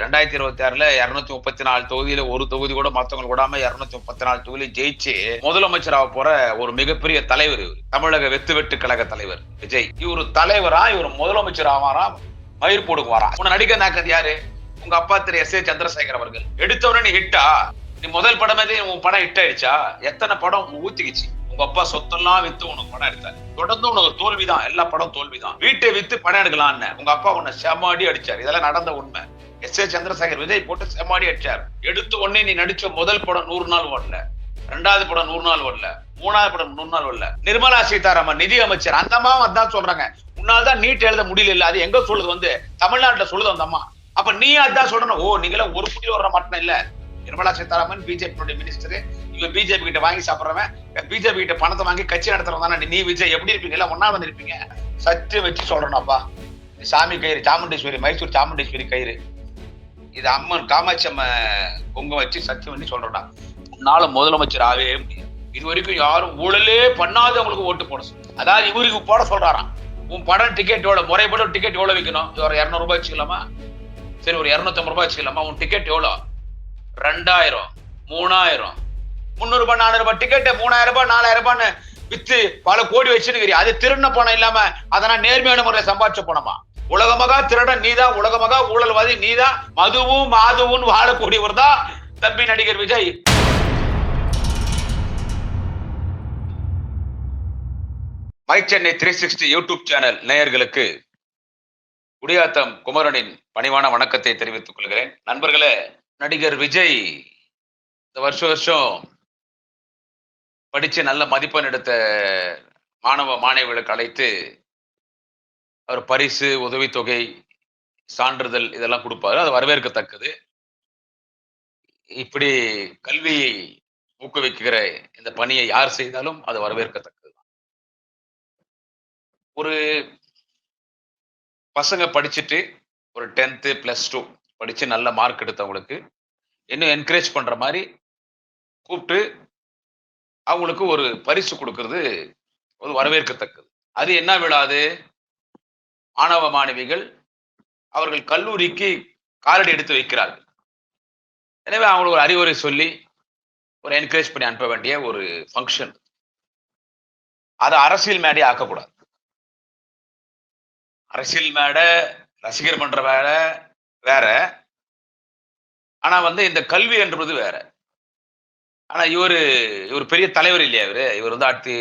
ரெண்டாயிரத்தி இருபத்தி ஆறுல இருநூத்தி முப்பத்தி நாலு தொகுதியில ஒரு தொகுதி கூட மத்தவங்க கூடாம இருநூத்தி முப்பத்தி நாலு தொகுதியில ஜெயிச்சு முதலமைச்சராக போற ஒரு மிகப்பெரிய தலைவர் இவர். தமிழக வெத்து வெட்டு கழக தலைவர். விஜய். இவர் தலைவரா இவர் முதலமைச்சர் ஆவாரா? மயிர் போடுக்கு வாரா உன நடிக்க நாக்கது யாரு? உங்க அப்பா திரு எஸ் ஏ சந்திரசேகர் அவர்கள். எடுத்தவொடனே நீ ஹிட்டா நீ முதல் படமே உன் படம் ஹிட் ஆயிடுச்சா? எத்தனை படம் ஊத்திக்கிச்சு? உங்க அப்பா சொத்தெல்லாம் வித்து உனக்கு பணம் எடுத்தாரு. தொடர்ந்து உனக்கு தோல்விதான். எல்லா படம் தோல்விதான். வீட்டை வித்து பணம் எடுக்கலாம்னு உங்க அப்பா உன்னை செமாடி அடிச்சாரு. இதெல்லாம் நடந்த உண்மை. எஸ் ஏ சந்திரசேகர் விஜய் போட்டு செமாடி அடிச்சார். எடுத்த உடனே நீ நடிச்ச முதல் படம் நூறு நாள் ஓடல. ரெண்டாவது படம் நூறு நாள் ஓடல. மூணாவது படம் நூறு நாள் வரல நிர்மலா சீதாராமன் நிதி அமைச்சர். அந்த அம்மா அதான் சொல்றாங்க. உன்னால தான் நீட் எழுத முடியல இல்ல. அது எங்க சொல்லுது வந்து? தமிழ்நாட்டுல சொல்லுது அந்த அம்மா. அப்ப நீ அதான் சொல்றணும் ஓ நீங்களும் ஒரு புள்ளி வர மாட்டேன் இல்ல. நிர்மலா சீதாராமன் பிஜேபியோட மினிஸ்டர் பிஜேபி கிட்ட வாங்கி சாப்பிடுறவன் பிஜேபி கிட்ட பணத்தை வாங்கி கட்சி நடத்துறவன் தானே. நீ விஜய் எப்படி இருப்பீங்க எல்லாம் ஒன்னா வந்து இருப்பீங்க. சத்தியம் வச்சு சொல்றேனப்பா. சாமி கயிறு சாமுண்டேஸ்வரி மைசூர் சாமுண்டேஸ்வரி கயிறு. இது அம்மன் காமாட்சி அம்ம பொங்க வச்சு சத்தியம் பண்ணி சொல்றேன்டா. உன்னால முதலமைச்சர் ஆகவே முடியாது. இது வரைக்கும் யாரும் ஊழலே பண்ணாதவங்களுக்கு ஓட்டு போட அதாவது இவருக்கு போட சொல்றாராம். உன் படம் டிக்கெட் எவ்வளவு? முறைப்பட டிக்கெட் எவ்வளவு விற்கணும் ஒரு இரநூறு ரூபாய் வச்சுக்கலாமா? சரி ஒரு இரநூத்தம்பது ரூபாய் வச்சுக்கலாமா? உன் டிக்கெட் எவ்வளோ ரெண்டாயிரம் மூணாயிரம். முந்நூறு ரூபாய் நானூறு ரூபாய் டிக்கெட் மூணாயிரம் ரூபாய் நாலாயிரம் ரூபான்னு வித்து பல கோடி வச்சுன்னு அது திருடின பணம் இல்லாம அதெல்லாம் நேர்மையான முறையில் சம்பாதிச்ச பணமா? உலகமகா திருடன் நீதான் உலகமகா ஊழல்வாதி நீதான் மதுவும் மாதுவும் வாழக்கூடியவர் தான் தம்பி நடிகர் Vijay. My Chennai three sixty YouTube channel நேயர்களுக்கு குடியாத்தம் குமரனின் பணிவான வணக்கத்தை தெரிவித்துக் கொள்கிறேன். நண்பர்களே நடிகர் விஜய் இந்த வருஷம் வருஷம் படித்து நல்ல மதிப்பெண் எடுத்த மாணவ மாணவிகளுக்கு அழைத்து அவர் பரிசு உதவித்தொகை சான்றிதழ் இதெல்லாம் கொடுப்பாரு. அது வரவேற்கத்தக்கது. இப்படி கல்வியை ஊக்குவிக்கிற இந்த பணியை யார் செய்தாலும் அது வரவேற்கத்தக்கது. ஒரு பசங்க படிச்சுட்டு ஒரு டென்த்து ப்ளஸ் டூ படித்து நல்ல மார்க் எடுத்தவங்களுக்கு இன்னும் என்கரேஜ் பண்ணுற மாதிரி கூப்பிட்டு அவங்களுக்கு ஒரு பரிசு கொடுக்கறது ஒரு வரவேற்கத்தக்கது. அது என்ன விழாது? மாணவ மாணவிகள் அவர்கள் கல்லூரிக்கு காலடி எடுத்து வைக்கிறார்கள். எனவே அவங்களுக்கு ஒரு அறிவுரை சொல்லி ஒரு என்கரேஜ் பண்ணி அனுப்ப வேண்டிய ஒரு ஃபங்க்ஷன் அதை அரசியல் மேடையை ஆக்கக்கூடாது. அரசியல் மேடை ரசிகர் பண்ற வேலை வேற. ஆனா வந்து இந்த கல்வி என்றது வேற. ஆனா இவரு இவர் பெரிய தலைவர் இல்லையா இவரு? இவர் வந்து அடுத்து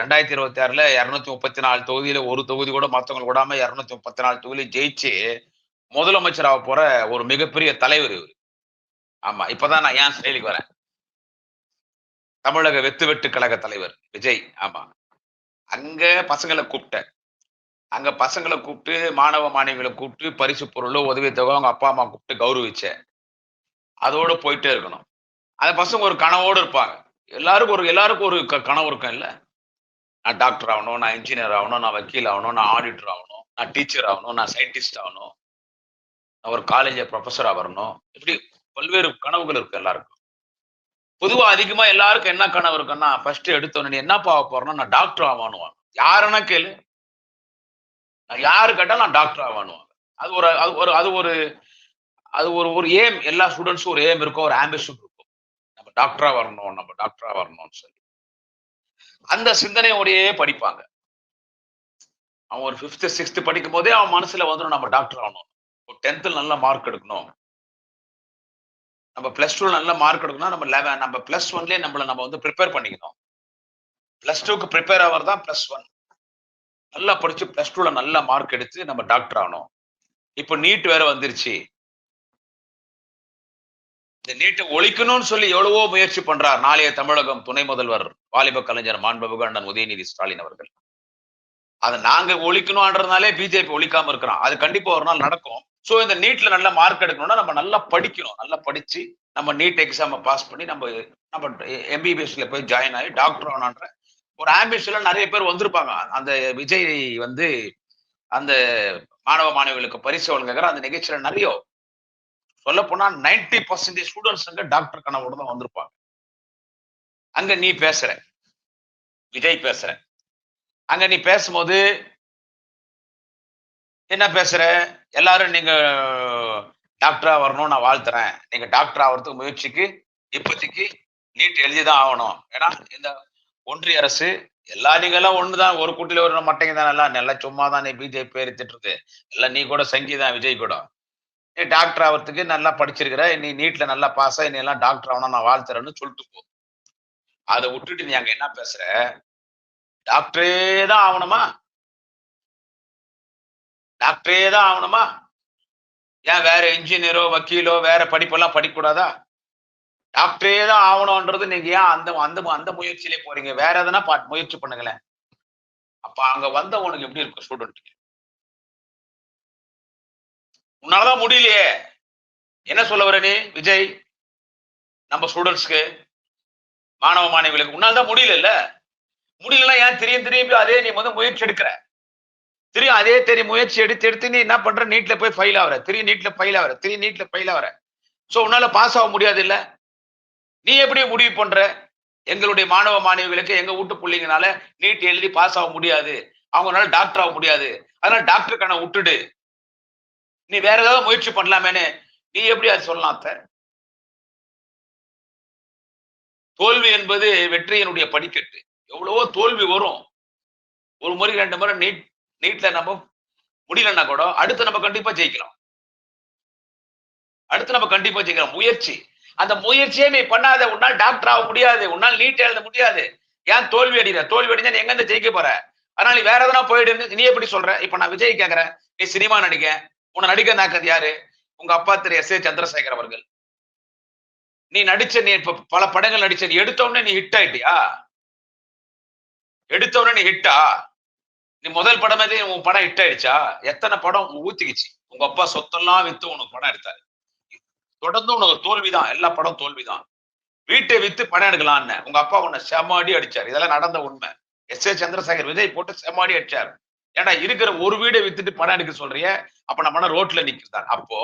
ரெண்டாயிரத்தி இருபத்தி ஆறுல இருநூத்தி முப்பத்தி நாலு தொகுதியில ஒரு தொகுதி கூட மத்தவங்க கூடாம இருநூத்தி முப்பத்தி நாலு தொகுதியில ஜெயிச்சு முதலமைச்சராக போற ஒரு மிகப்பெரிய தலைவர் இவர். ஆமா இப்பதான் நான் ஏன் செயலுக்கு வரேன்? தமிழக வெத்து வெட்டு கழக தலைவர் விஜய் ஆமா. அங்க பசங்களை கூப்பிட்டேன். அங்க பசங்களை கூப்பிட்டு மாணவ மாணவிகளை கூப்பிட்டு பரிசு பொருளோ உதவி தொகை அவங்க அப்பா அம்மா கூப்பிட்டு கௌரவிச்சேன். அதோட போயிட்டே இருக்கணும். அந்த பசங்க ஒரு கனவோடு இருப்பாங்க. எல்லாருக்கும் ஒரு எல்லாருக்கும் ஒரு க கனவு இருக்கும் இல்லை? நான் டாக்டர் ஆகணும் நான் இன்ஜினியர் ஆகணும் நான் வக்கீல் ஆகணும் நான் ஆடிட்டர் ஆகணும் நான் டீச்சர் ஆகணும் நான் சயின்டிஸ்ட் ஆகணும். நான் ஒரு காலேஜில் ப்ரொஃபஸராக வரணும். இப்படி பல்வேறு கனவுகள் இருக்கு எல்லாருக்கும். பொதுவாக அதிகமாக எல்லாருக்கும் என்ன கனவு இருக்குன்னா ஃபர்ஸ்ட் எடுத்தோன்னே என்னப்பா ஆக போறேன்னா நான் டாக்டர் ஆகணும் யாருன்னா கேளு? நான் யாரு கேட்டாலும் நான் டாக்டர் ஆகணும் அது ஒரு அது ஒரு அது ஒரு அது ஒரு ஒரு ஏம் எல்லா ஸ்டூடெண்ட்ஸும் ஒரு ஏம் இருக்கும் ஒரு ஆம்பிஷன் இருக்கும். டாக்டரா வரணும் நம்ம டாக்டரா வரணும்னு சொல்லி. அந்த சிந்தனையோடையே படிப்பாங்க. அவன் ஒரு ஃபிஃப்த் சிக்ஸ்த் படிக்கும் போதே அவன் மனசுல வந்துடும் நம்ம டாக்டர் ஆகணும். ஒரு டென்த்தில் நல்ல மார்க் எடுக்கணும். நம்ம பிளஸ் டூ நல்ல மார்க் எடுக்கணும் நம்ம லெவன் நம்ம பிளஸ் ஒன்லயே நம்மளை நம்ம வந்து ப்ரிப்பேர் பண்ணிக்கணும். பிளஸ் டூக்கு ப்ரிப்பேர் ஆவர் தான் பிளஸ் ஒன் நல்லா படிச்சு பிளஸ் டூல நல்ல மார்க் எடுத்து நம்ம டாக்டர் ஆகணும். இப்போ நீட் வேற வந்துருச்சு. இந்த நீட்டை ஒழிக்கணும்னு சொல்லி எவ்வளவோ முயற்சி பண்றார். நாளைய தமிழகம் துணை முதல்வர் வாலிப கலைஞர் மாண்புமிகு அண்ணன் உதயநிதி ஸ்டாலின் அவர்கள். அதை நாங்க ஒழிக்கணும்ன்றதுனாலே பிஜேபி ஒழிக்காம இருக்கிறோம் அது கண்டிப்பா ஒரு நாள் நடக்கும். சோ இந்த நீட்ல நல்ல மார்க் எடுக்கணும்னா நம்ம நல்லா படிக்கணும். நல்லா படிச்சு நம்ம நீட் எக்ஸாம பாஸ் பண்ணி நம்ம நம்ம எம்பிபிஎஸ்ல போய் ஜாயின் ஆகி டாக்டர் ஆனான்ற ஒரு ஆம்பிஷன்ல நிறைய பேர் வந்திருப்பாங்க. அந்த விஜய் வந்து அந்த மாணவ மாணவிகளுக்கு பரிசு வழங்குகிற அந்த நிகழ்ச்சியில நிறைய சொல்ல போனா நைன்டி பர்சன்டேஜ் ஸ்டூடெண்ட்ஸ் அங்க டாக்டர் கனவோட தான் வந்திருப்பாங்க. அங்க நீ பேசுற. விஜய் பேசுற. அங்க நீ பேசும்போது என்ன பேசுற? எல்லாரும் நீங்க டாக்டரா வரணும்னு நான் வாழ்த்துறேன். நீங்க டாக்டர் ஆகிறதுக்கு முயற்சிக்கு இப்போதைக்கு நீட் எழுதிதான் ஆகணும். ஏன்னா இந்த ஒன்றிய அரசு எல்லா நீங்க எல்லாம் ஒண்ணுதான் ஒரு கூட்டில ஒரு மட்டைங்க தான் எல்லாம் நல்லா சும்மா தான் நீ பிஜேபி பேர் திட்டுறது எல்லாம் நீ கூட சங்கீதான் விஜய் கூட. நீ டாக்டர் ஆகிறதுக்கு நல்லா படிச்சிருக்கிற நீ நீட்ல நல்லா பாஸ் ஆகி நீ எல்லாம் டாக்டர் ஆகணும் நான் வாழ்த்துறேன்னு சொல்லிட்டு போ. அதை விட்டுட்டு நீ அங்க என்ன பேசுற? டாக்டரே தான் ஆகணுமா டாக்டரே தான் ஆகணுமா ஏன் வேற இன்ஜினியரோ வக்கீலோ வேற படிப்பெல்லாம் படிக்கக்கூடாதா? டாக்டரே தான் ஆகணும்ன்றது நீங்க ஏன் அந்த அந்த அந்த முயற்சியிலே போறீங்க? வேற எதனா பாட் முயற்சி பண்ணுங்களேன். அப்ப அங்க வந்த உனக்கு எப்படி இருக்கும் ஸ்டூடெண்ட்டுக்கு உன்னாலதான் முடியலையே. என்ன சொல்ல வர நீ விஜய்? நம்ம ஸ்டூடெண்ட்ஸ்க்கு மாணவ மாணவிகளுக்கு உன்னால தான் முடியல முடியலன்னா ஏன் தெரியும் திரும்பி அதே நீ வந்து முயற்சி எடுக்கிற? திரும்பி அதே தெரிய முயற்சி எடுத்து எடுத்து நீ என்ன பண்ற? நீட்ல போய் ஃபைல் ஆகுற திரும்பி நீட்ல ஃபைல் ஆகுற திரும்பி நீட்ல ஃபைல் ஆகுற ஸோ உன்னால பாஸ் ஆக முடியாது இல்ல நீ எப்படி முடிவு பண்ற? எங்களுடைய மாணவ மாணவிகளுக்கு எங்க வீட்டு பிள்ளைங்கனால நீட் எழுதி பாஸ் ஆக முடியாது. அவங்களால டாக்டர் ஆக முடியாது. அதனால டாக்டருக்கான விட்டுடு. நீ வேற ஏதாவது முயற்சி பண்ணலாமேன்னு நீ எப்படி அது சொல்லலாம் அத்த தோல்வி என்பது வெற்றியினுடைய படிக்கட்டு. எவ்வளவோ தோல்வி வரும். ஒரு முறை ரெண்டு முறை நீட் நீட்ல நம்ம முடியலன்னா கூட அடுத்து நம்ம கண்டிப்பா ஜெயிக்கலாம் அடுத்து நம்ம கண்டிப்பா ஜெயிக்கலாம் முயற்சி. அந்த முயற்சியே நீ பண்ணாத. உன்னால் டாக்டர் ஆக முடியாது. உன்னால் நீட் எழுத முடியாது. ஏன் தோல்வி அடிக்கிற தோல்வி அடிஞ்சா நீ எங்க இருந்து ஜெயிக்க போற? அதனால நீ வேற எதனா போயிடு. நீ எப்படி சொல்ற? இப்ப நான் விஜய் கேக்குறேன். நீ சினிமா நடிக்க. உன்னை நடிக்க நாக்கிறது யாரு? உங்க அப்பா திரு எஸ் ஏ சந்திரசேகர் அவர்கள். நீ நடிச்ச நீ இப்ப பல படங்கள் நடிச்ச நீ எடுத்த உடனே நீ ஹிட் ஆயிட்டியா? எடுத்த உடனே நீ ஹிட்டா நீ முதல் படமே உன் படம் ஹிட் ஆயிடுச்சா? எத்தனை படம் ஊத்திக்கிச்சு? உங்க அப்பா சொத்தெல்லாம் வித்து உனக்கு படம் எடுத்தாரு. தொடர்ந்து உனக்கு தோல்விதான். எல்லா படம் தோல்விதான். வீட்டை வித்து படம் எடுக்கலான்னு. உங்க அப்பா உன்னை செமாடி அடிச்சாரு. இதெல்லாம் நடந்த உண்மை. எஸ் ஏ சந்திரசேகர் விஜய் போட்டு செமாடி அடிச்சாரு. ஏடா இருக்கிற ஒரு வீடை வித்துட்டு படம் எடுக்க சொல்றிய? அப்ப நம்ம ரோட்ல நிக்கிறதா அப்போ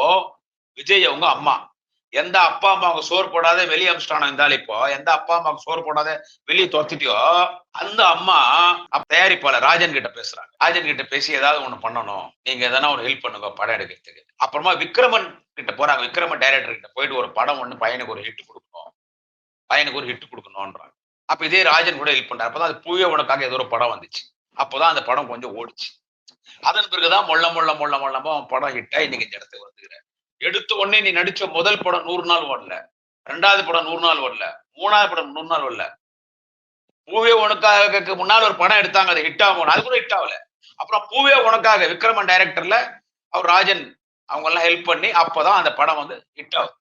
விஜய் அவங்க அம்மா. எந்த அப்பா அம்மா அவங்க சோறு போடாத வெளியே அமிச்சிட்டானோ இருந்தாலும் இப்போ? எந்த அப்பா அம்மாவுக்கு சோறு போடாத வெளியே துரத்திட்டியோ? அந்த அம்மா தயாரிப்பாளர் ராஜன் கிட்ட பேசுறாங்க. ராஜன் கிட்ட பேசி ஏதாவது ஒண்ணு பண்ணணும். நீங்க எதனா ஒரு ஹெல்ப் பண்ணுங்க படம் எடுக்கிறதுக்கு. அப்புறமா விக்ரமன் கிட்ட போறாங்க. விக்ரமன் டைரக்டர் கிட்ட போயிட்டு ஒரு படம் ஒண்ணு பையனுக்கு ஒரு ஹிட் கொடுக்கணும். பையனுக்கு ஒரு ஹிட் கொடுக்கணும்ன்றாங்க. அப்ப இதே ராஜன் கூட ஹெல்ப் பண்றாரு. அப்பதான் அது பூவே உனக்காக ஏதோ ஒரு படம் வந்துச்சு. அப்போதான் அந்த படம் கொஞ்சம் ஓடிச்சு. அதன் பிறகுதான் மொள்ள மொள்ள மொள்ள மொள்ளமா படம் ஹிட்டா இன்னைக்கு இந்த இடத்துக்கு வந்துக்கிற. எடுத்த உடனே நீ நடிச்ச முதல் படம் நூறு நாள் ஓடல. ரெண்டாவது படம் நூறு நாள் ஓடல. மூணாவது படம் நூறு நாள் ஓடல. பூவே உனக்காக முன்னால் ஒரு படம் எடுத்தாங்க. அது ஹிட் ஆகும் அது கூட ஹிட் ஆகல. அப்புறம் பூவே உனக்காக விக்ரமன் டைரக்டர்ல அவர் ராஜன் அவங்க எல்லாம் ஹெல்ப் பண்ணி அப்பதான் அந்த படம் வந்து ஹிட் ஆகும்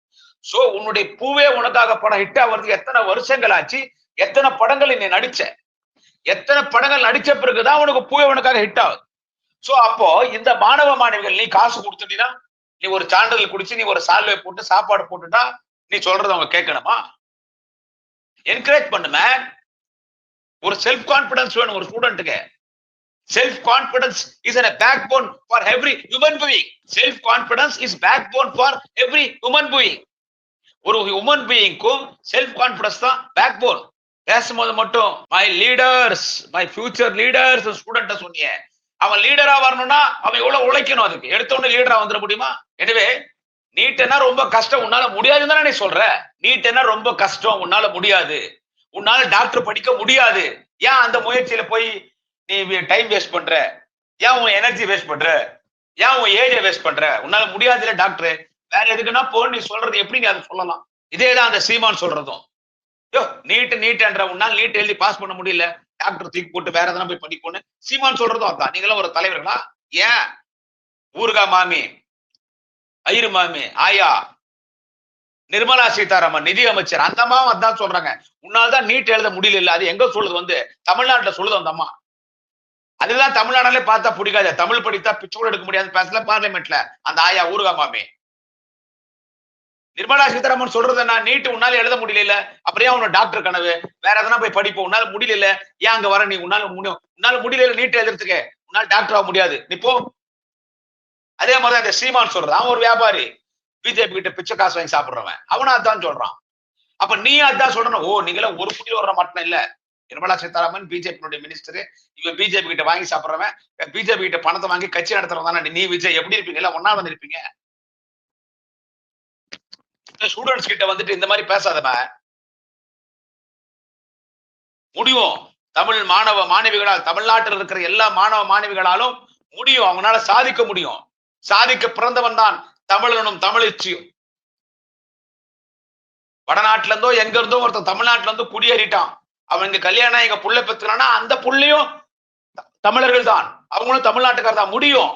சோ உன்னுடைய பூவே உனக்காக படம் ஹிட் ஆகுறதுக்கு எத்தனை வருஷங்கள் ஆச்சு? எத்தனை படங்கள் நீ நடிச்ச? எத்தனை படங்கள் நடிச்ச பிறகுதான் உனக்கு பூவே உனக்காக ஹிட் ஆகுது. சோ அப்போ இந்த மாணவ மாணவிகள் நீ காசு கொடுத்துட்டீங்கன்னா நீ ஒரு சான்றிதழ் குடிச்சு நீ ஒரு சால்வை போட்டு சாப்பாடு போட்டுட்டா நீ சொல்றத அவங்க கேட்கணுமா? என்கரேஜ் பண்ணுமே ஒரு செல்ஃப் கான்பிடன்ஸ் வேணும் ஒரு ஸ்டூடெண்ட்டுக்கு self confidence is a backbone for every human being self confidence is backbone for every human being ஒரு ஹியூமன் பீயிங்க்கும் செல்ஃப் கான்பிடன்ஸ் தான் பேக் போன் பேசும்போது மட்டும் my leaders my future leaders ஸ்டூடெண்ட்ட சொன்னீங்க. அவன் லீடரா வரணும்னா அவன் எவ்வளவு உழைக்கணும் அதுக்கு? எடுத்தவொடனே லீடரா வந்துட முடியுமா? எனவே நீட் என்ன ரொம்ப கஷ்டம் உன்னால முடியாதுன்னு தானே நீ சொல்ற? நீட் என்ன ரொம்ப கஷ்டம் உன்னால முடியாது. உன்னால டாக்டர் படிக்க முடியாது. ஏன் அந்த முயற்சியில போய் நீ டைம் வேஸ்ட் பண்ற? ஏன் உன் எனர்ஜி வேஸ்ட் பண்ற? ஏன் உன் ஏஜை வேஸ்ட் பண்ற? உன்னால முடியாதுல டாக்டர் வேற எதுக்குன்னா போ நீ சொல்றது எப்படி நீ அதை சொல்லலாம். இதேதான் அந்த சீமான் சொல்றதும். யோ நீட் என்ற உன்னால் நீட் எழுதி பாஸ் பண்ண முடியல. டாக்டர் தூக்கி போட்டு வேற எதனா போய் படிக்கணும்னு சீமான் சொல்றதும் அதான். நீங்களும் ஒரு தலைவர்களா? ஏன்? ஊர்கா மாமி ஐயரு மாமி ஆயா நிர்மலா சீதாராமன் நிதி அமைச்சர் அந்த அம்மா அதான் சொல்றாங்க. உன்னால தான் நீட் எழுத முடியல. இல்ல அது எங்க சொல்லுது வந்து? தமிழ்நாட்டுல சொல்லுது அந்த அம்மா. அதுதான் தமிழ்நாடுல பார்த்தா பிடிக்காது. தமிழ் படித்தா பிச்சோடு எடுக்க முடியாது. பேசல பார்லிமெண்ட்ல அந்த ஆயா ஊர்கா மாமி. நிர்மலா சீதாராமன் சொல்றது என்ன நீட்டு உன்னால எழுத முடியல அப்புறம் அவனோட உன்ன டாக்டர் கனவு. வேற எதனா போய் படிப்போம் உன்னால முடியல ஏன் அங்க வர நீ? உன்னால முடியும் உன்னால முடியல நீட் எழுதுறதுக்கு. உன்னால டாக்டர் ஆக முடியாது. நீ போ. அதே மாதிரி இந்த சீமான் சொல்றது. அவன் ஒரு வியாபாரி. பிஜேபி கிட்ட பிச்சை காசு வாங்கி சாப்பிடுறவன். அவனும் அதான் சொல்றான். அப்ப நீ அதான் சொல்றணும் ஓ நீங்கள ஒரு புள்ளி வர்ற மாட்டேன் இல்ல. நிர்மலா சீதாராமன் பிஜேபியினுடைய மினிஸ்டர் இவன் பிஜேபி கிட்ட வாங்கி சாப்பிடுறவன். பிஜேபி கிட்ட பணத்தை வாங்கி கட்சி நடத்துறதானே நீ விஜய் எப்படி இருப்பீங்க? எல்லாம் ஒன்னா வந்து இருப்பீங்க. ஸ்டூடெண்ட்ஸ் கிட்ட வந்துட்டு இந்த மாதிரி பேசாதவ முடியும். தமிழ் மாணவ மாணவிகளால் தமிழ்நாட்டில் இருக்கிற எல்லா மாணவ மாணவிகளாலும் முடியும். அவங்களால சாதிக்க முடியும். சாதிக்க பிறந்தவன் தான் தமிழனும் தமிழச்சியும். வடநாட்டுல இருந்தோ எங்க இருந்தோ ஒருத்தன் தமிழ்நாட்டுல இருந்து குடியேறிட்டான். அவன் இங்க கல்யாணம் எங்க புள்ள பெத்துறானா அந்த புள்ளையும் தமிழர்கள் தான் அவங்களும் தமிழ்நாட்டுக்காரர் தான் முடியும்.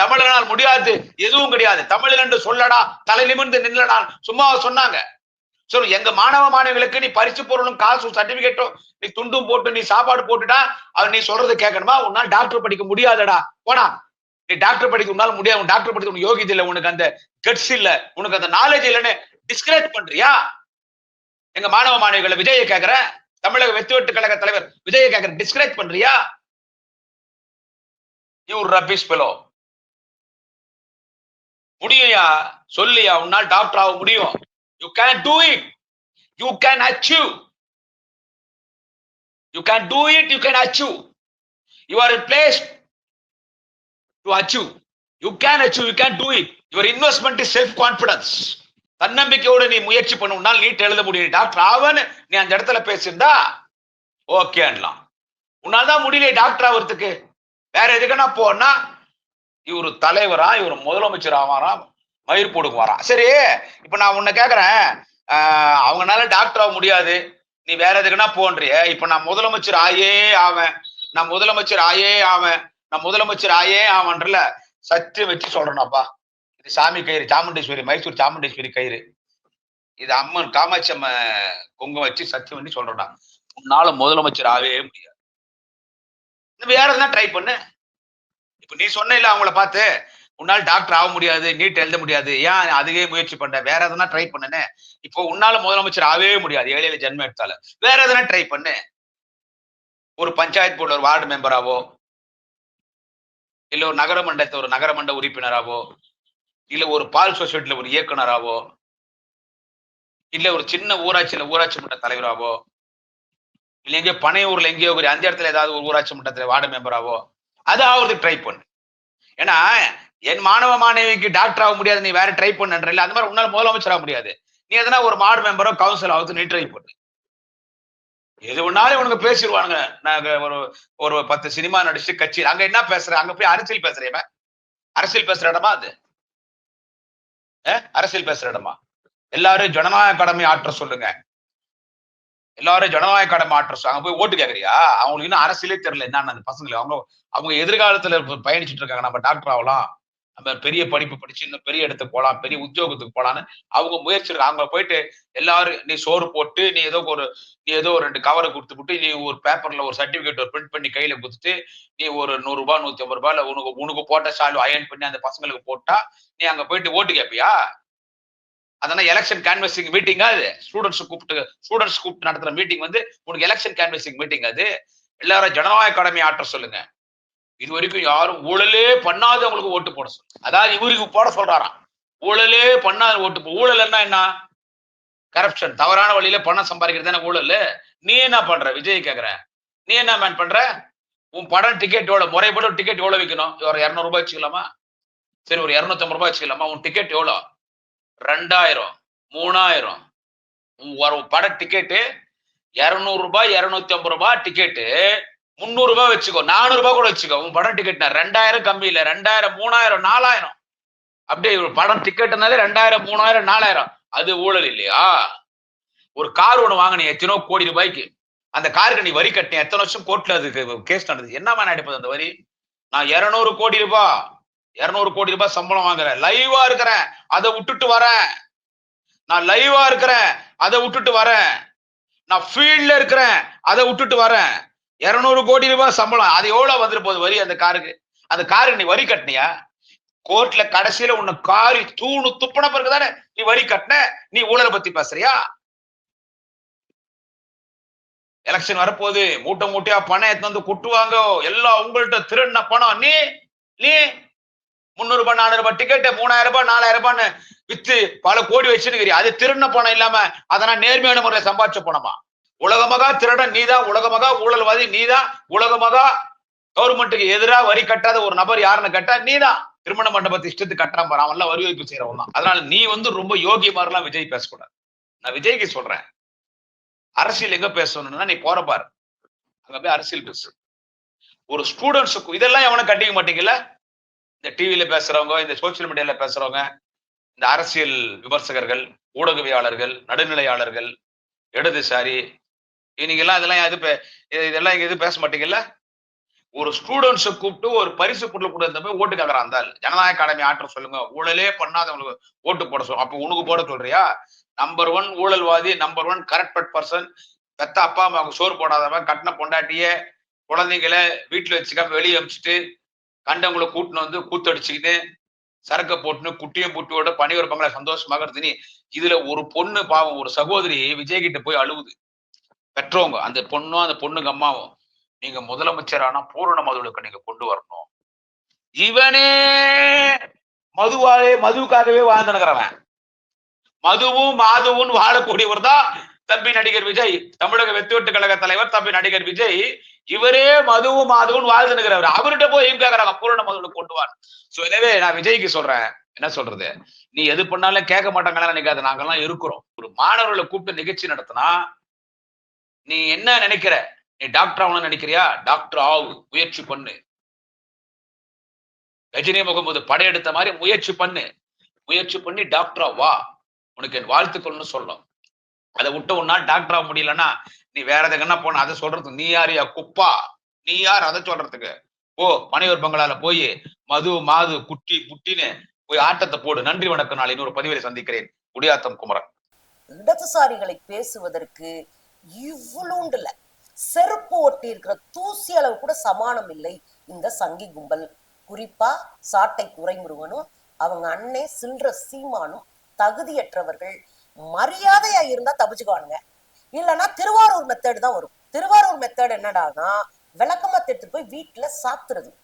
தமிழனால் முடியாது எதுவும் கிடையாது. தமிழன் என்று சொல்லடா தலை நிமிர்ந்து நில்லடா சும்மா சொன்னாங்க. சரி எங்க மாணவ மாணவிகளுக்கு நீ பரிசு பொருளும் காசு சர்டிபிகேட்டும் நீ துண்டும் போட்டு நீ சாப்பாடு போட்டுட்டா அவன் நீ சொல்றது கேட்கணுமா? உன்னால் டாக்டர் படிக்க முடியாதடா. போனா நீ டாக்டர் படிக்க உன்னால முடியாது. உன் டாக்டர் படிக்க உனக்கு யோகியதை இல்லை. உனக்கு அந்த கட்ஸ் இல்ல. உனக்கு அந்த நாலேஜ் இல்லைன்னு டிஸ்கரேஜ் பண்றியா? எங்க மாணவ மாணவிகளை விஜய கேட்கிற தமிழக வெத்துவெட்டு வெட்டு கழக தலைவர் விஜய கேட்கிற டிஸ்கரேஜ் பண்றியா? யூ ரபிஷ் பெலோ முடியும்யா சொல்லியா? உன்னால் டாக்டர் ஆக முடியும். You can do it you can achieve you can do it you can achieve you are place to achieve you can achieve you can do it your investment is self confidence தன்னம்பிக்கையோட நீ முயற்சி பண்ண. NEET எழுத முடியும் doctor ஆவன்னு நீ அந்த இடத்துல பேசியிருந்தா ஓகேலாம் உன்னால் தான் முடியல டாக்டர் ஆகிறதுக்கு வேற எதுக்குன்னா போனா இவர் தலைவரா இவர் முதலமைச்சர் ஆவாராம் மயிர் போடுக்கு வரான் சரி இப்ப நான் உன்னை கேக்குறேன். ஆஹ் அவங்கனால டாக்டர் ஆக முடியாது. நீ வேற எதுக்குன்னா போன்றிய. இப்ப நான் முதலமைச்சர் ஆயே ஆவேன். நான் முதலமைச்சர் ஆயே ஆவேன். நான் முதலமைச்சர் ஆயே ஆவன்றல சத்தியம் வச்சு சொல்றேனாப்பா. இது சாமி கயிறு சாமுண்டீஸ்வரி மைசூர் சாமுண்டீஸ்வரி கயிறு. இது அம்மன் காமாட்சி அம்ம குங்கம் வச்சு சத்தியம் பண்ணி சொல்றேன்டா. உன்னால முதலமைச்சர் ஆகவே முடியாது. வேற எதுனா ட்ரை பண்ணு. நீ சொன்ன அவங்கள பார்த்து உன்னால டாக்டர் ஆக முடியாது நீட் எழுத முடியாது ஏன் அதுவே முயற்சி பண்ண வேற எதனா ட்ரை பண்ணனே? இப்போ உன்னால முதலமைச்சர் ஆகவே முடியாது ஏழையில ஜென்மம் எடுத்தால வேற எதனா ட்ரை பண்ணு. ஒரு பஞ்சாயத்து போர்டுல ஒரு வார்டு மெம்பராவோ இல்ல ஒரு நகரமன்றத்தை ஒரு நகரமன்ற உறுப்பினராவோ இல்ல ஒரு பால் சொசைட்டில ஒரு இயக்குனராவோ இல்ல ஒரு சின்ன ஊராட்சியில ஊராட்சி மன்ற தலைவராவோ இல்ல எங்கேயோ பனையூர்ல எங்கேயோ ஒரு அந்த இடத்துல ஏதாவது ஒரு ஊராட்சி மன்றத்துல வார்டு மெம்பராவோ அது ஆகுறதுக்கு ட்ரை பண்ணு. ஏன்னா என் மாணவ மாணவிக்கு டாக்டர் ஆக முடியாது நீ வேற ட்ரை பண்ணுன்ற அந்த மாதிரி உன்னால முதலமைச்சர் ஆக முடியாது. நீ எதனா ஒரு மாடு மெம்பரோ கவுன்சில் ஆகுது நீ ட்ரை பண்ணு. எது ஒன்னாலும் உனக்கு பேசிடுவானுங்க நாங்க ஒரு ஒரு பத்து சினிமா நடிச்சு கட்சி அங்க என்ன பேசுற? அங்க போய் அரசியல் பேசுறேன் அரசியல் பேசுற இடமா அது? அரசியல் பேசுற இடமா? எல்லாரும் ஜனநாயக கடமை ஆற்ற சொல்லுங்க. எல்லாரும் ஜனநாயக கடை மாற்றம் அங்க போய் ஓட்டு கேக்குறியா? அவங்களுக்கு இன்னும் அரசியலே தெரியல என்னன்னு அந்த பசங்களை. அவங்க அவங்க எதிர்காலத்துல பயணிச்சுட்டு இருக்காங்க. நம்ம டாக்டர் ஆகலாம். நம்ம பெரிய படிப்பு படிச்சு இன்னும் பெரிய இடத்துக்கு போகலாம். பெரிய உத்தியோகத்துக்கு போகலான்னு அவங்க முயற்சி அவங்க போயிட்டு எல்லாரும் நீ சோறு போட்டு நீ ஏதோ ஒரு நீ ஏதோ ஒரு ரெண்டு கவரை கொடுத்துட்டு நீ ஒரு பேப்பர்ல ஒரு சர்டிபிகேட் ஒரு பிரிண்ட் பண்ணி கையில கொடுத்துட்டு நீ ஒரு நூறு ரூபாய் நூத்தி ஐம்பது ரூபாய் உனக்கு உனக்கு போட்ட சால்வ் அயன் பண்ணி அந்த பசங்களுக்கு போட்டா நீ அங்க போயிட்டு ஓட்டு கேப்பியா? அதனால எலெக்ஷன் கேன்வசிங் மீட்டிங்கா அது? ஸ்டூடெண்ட்ஸ் கூப்பிட்டு ஸ்டூடெண்ட்ஸ் கூப்பிட்டு நடத்துற மீட்டிங் வந்து உனக்கு எலெக்ஷன் கேன்வசிங் மீட்டிங் அது? எல்லாரும் ஜனநாயக கடமை ஆற்ற சொல்லுங்க. இது வரைக்கும் யாரும் ஊழலே பண்ணாதவங்களுக்கு ஓட்டு போட சொல்லு அதாவது இவருக்கு போட சொல்றாராம். ஊழலே பண்ணாத ஓட்டு போ- ஊழல்னா என்ன கரப்ஷன் தவறான வழியில பணம் சம்பாதிக்கிறது தானே ஊழல்? நீ என்ன பண்ற? விஜய் கேக்குற. நீ என்ன மேன் பண்ற? உன் படம் டிக்கெட் எவ்வளவு? முறைப்பட டிக்கெட் எவ்வளவு விற்கணும் ஒரு இரநூறுபா வச்சுக்கலாமா? சரி ஒரு இரநூத்தம்பது ரூபாய் வச்சுக்கலாமா? உன் டிக்கெட் எவ்வளோ ரெண்டாயிரம் மூணாயிரம். உன் ஒரு பட டிக்கெட்டு இரநூறு ரூபாய் இரநூத்தி ஐம்பது ரூபாய் டிக்கெட்டு முந்நூறு ரூபாய் வச்சுக்கோ நானூறு ரூபாய் கூட வச்சுக்கோ உன் படம் டிக்கெட்னா ரெண்டாயிரம் கம்மி இல்லை ரெண்டாயிரம் மூணாயிரம் நாலாயிரம். அப்படியே ஒரு படம் டிக்கெட்னாலே ரெண்டாயிரம் மூணாயிரம் நாலாயிரம். அது ஊழல் இல்லையா? ஒரு கார் ஒன்று வாங்கினீங்க எத்தனோ கோடி ரூபாய்க்கு. அந்த காருக்கு நீ வரி கட்டின எத்தனை வருஷம் கோர்ட்ல அதுக்கு கேஸ் நடந்தது. என்னமா நடிப்பது அந்த வரி? நான் இரநூறு கோடி ரூபாய் இருநூறு கோடி ரூபாய் சம்பளம் வாங்குறேன். லைவா இருக்கிறேன். அதை விட்டுட்டு வரேன். நான் லைவா இருக்கிறேன். அதை விட்டுட்டு வரேன். நான் ஃபீல்ட்ல இருக்கிறேன். அதை விட்டுட்டு வரேன். இருநூறு கோடி ரூபாய் சம்பளம். அது எவ்வளவு வந்துட்டு போகுது? வரி அந்த காருக்கு. அந்த காருக்கு நீ வரி கட்டினியா? கோர்ட்ல கடைசியில உன்னை காரி தூணு துப்புன பிறகு தானே நீ வரி கட்டின? நீ ஊழலை பத்தி பேசுறியா? எலெக்ஷன் வரப்போகுது. மூட்டை மூட்டையா பணம் எடுத்து வந்து கொட்டுவாங்க. எல்லாம் உங்கள்ட்ட திருடின பணம். நீ நீ முந்நூறு ரூபாய் நானூறு ரூபாய் டிக்கெட் மூணாயிரம் ரூபாய் நாலாயிரம் ரூபாய்ன்னு வித்து பல கோடி வச்சுன்னு அது திருடின பணம் இல்லாம அதெல்லாம் நேர்மையான முறையில சம்பாதிச்ச பணமா உலகமகா திருடன் நீதான் உலகமகா ஊழல்வாதி நீதான் உலகமகா கவர்மெண்ட்டுக்கு எதிராக வரி கட்டாத ஒரு நபர் யாருன்னு கேட்டா நீதான் திருமண மண்டபத்தை இஷ்டத்துக்கு கட்டுறான் பாரு அவன் வரி வைப்பு செய்யறவன் தான். அதனால நீ வந்து ரொம்ப யோகி மாதிரிலாம் விஜய் பேசக்கூடாது. நான் விஜய்க்கு சொல்றேன். அரசியல் எங்க பேசணும்னா நீ போற பாரு. அங்க போய் அரசியல் பேசு. ஒரு ஸ்டூடெண்ட்ஸுக்கு இதெல்லாம் எவனும் கட்டிக்க மாட்டீங்கல்ல? இந்த டிவியில பேசுறவங்க இந்த சோசியல் மீடியால பேசுறவங்க இந்த அரசியல் விமர்சகர்கள் ஊடகவியாளர்கள் நடுநிலையாளர்கள் இடதுசாரி நீங்கெல்லாம் இதெல்லாம் எது பே- இதெல்லாம் இங்க எதுவும் பேச மாட்டீங்கல்ல? ஒரு ஸ்டூடெண்ட்ஸை கூப்பிட்டு ஒரு பரிசு பொருள் கொடுத்த போய் ஓட்டு கேட்கறான் அந்த ஜனநாயக அகாடமி ஆற்ற சொல்லுங்க. ஊழலே பண்ணாதவங்களுக்கு ஓட்டு போட சொல்லுங்க அப்ப உனக்கு போட சொல்றியா? நம்பர் ஒன் ஊழல்வாதி நம்பர் ஒன் கரெக்ட் பர்சன் பெத்த அப்பா அம்மாவுக்கு சோறு போடாதவன் கட்டின பொண்டாட்டிய குழந்தைங்களை வீட்டுல வச்சுக்காம வெளியே அமிச்சுட்டு கண்டவங்களை கூட்டின்னு வந்து கூத்தடிச்சுக்கிட்டு சரக்க போட்டுன்னு குட்டியும் புட்டியோட பணிவர் பங்களா சந்தோஷமாக இருந்தினி இதுல ஒரு பொண்ணு பாவம் ஒரு சகோதரி விஜய் கிட்ட போய் அழுவுது. பெற்றவங்க அந்த பொண்ணும் அந்த பொண்ணுங்க அம்மாவும் நீங்க முதலமைச்சர் ஆனா பூரண மதுவுக்கு நீங்க கொண்டு வரணும். இவனே மதுவாலே மதுவுக்காகவே வாழ்ந்துனுக்கிறவன் மதுவும் மாதுவும் வாழக்கூடியவர் தான் தம்பி நடிகர் விஜய். தமிழக வெத்துவெட்டு கழக தலைவர் தம்பி நடிகர் விஜய். இவரே மதுவும் மாதுவும் வாழ்ந்துனுக்கிறவர் அவர்கிட்ட போய் எங்க கேக்குறாங்க? பூரண மதுவுக்கு கொண்டு வார் சோ எனவே நான் விஜய்க்கு சொல்றேன். என்ன சொல்றது? நீ எது பண்ணாலும் கேட்க மாட்டாங்களா நினைக்காத. நாங்கெல்லாம் இருக்கிறோம். ஒரு மாணவர்களை கூப்பிட்டு நிகழ்ச்சி நடத்தினா நீ என்ன நினைக்கிற? நீ டாக்டர் ஆகணும்னு நினைக்கிறியா? டாக்டர் ஆகு. முயற்சி பண்ணு. ரஜினி முகமது படையெடுத்த மாதிரி முயற்சி பண்ணு. முயற்சி பண்ணி டாக்டரா வா. உனக்கு என் வாழ்த்துக்கள்னு சொல்லணும் அதை விட்ட உன்னால் டாக்டர் ஆக முடியலன்னா நீ வேற எதுக்குன்னா போன? அதை சொல்றது நீ யாரியா குப்பா. நீ யார்? அதை சொல்றதுக்கு. ஓ மனைவர் பங்களால போய் மது மாது குட்டி புட்டின்னு போய் ஆட்டத்தை போடு. நன்றி வணக்கம். நாளை இன்னொரு பதிவிலை சந்திக்கிறேன். குடியாத்தம் குமரன். இடதுசாரிகளை பேசுவதற்கு இவ்வளோண்டுல செருப்பு ஒட்டி இருக்கிற தூசி அளவு கூட சமானம் இல்லை. இந்த சங்கி கும்பல். குறிப்பா சாட்டை துறைமுருகனும் அவங்க அண்ணே சில்ற சீமானும் தகுதியற்றவர்கள். மரியாதையா இருந்தா தப்பிச்சுக்குவானுங்க. இல்லைன்னா திருவாரூர் மெத்தேடு தான் வரும். திருவாரூர் மெத்தேடு என்னடானா விளக்கமா எடுத்துட்டு போய் வீட்டுல சாத்துறது.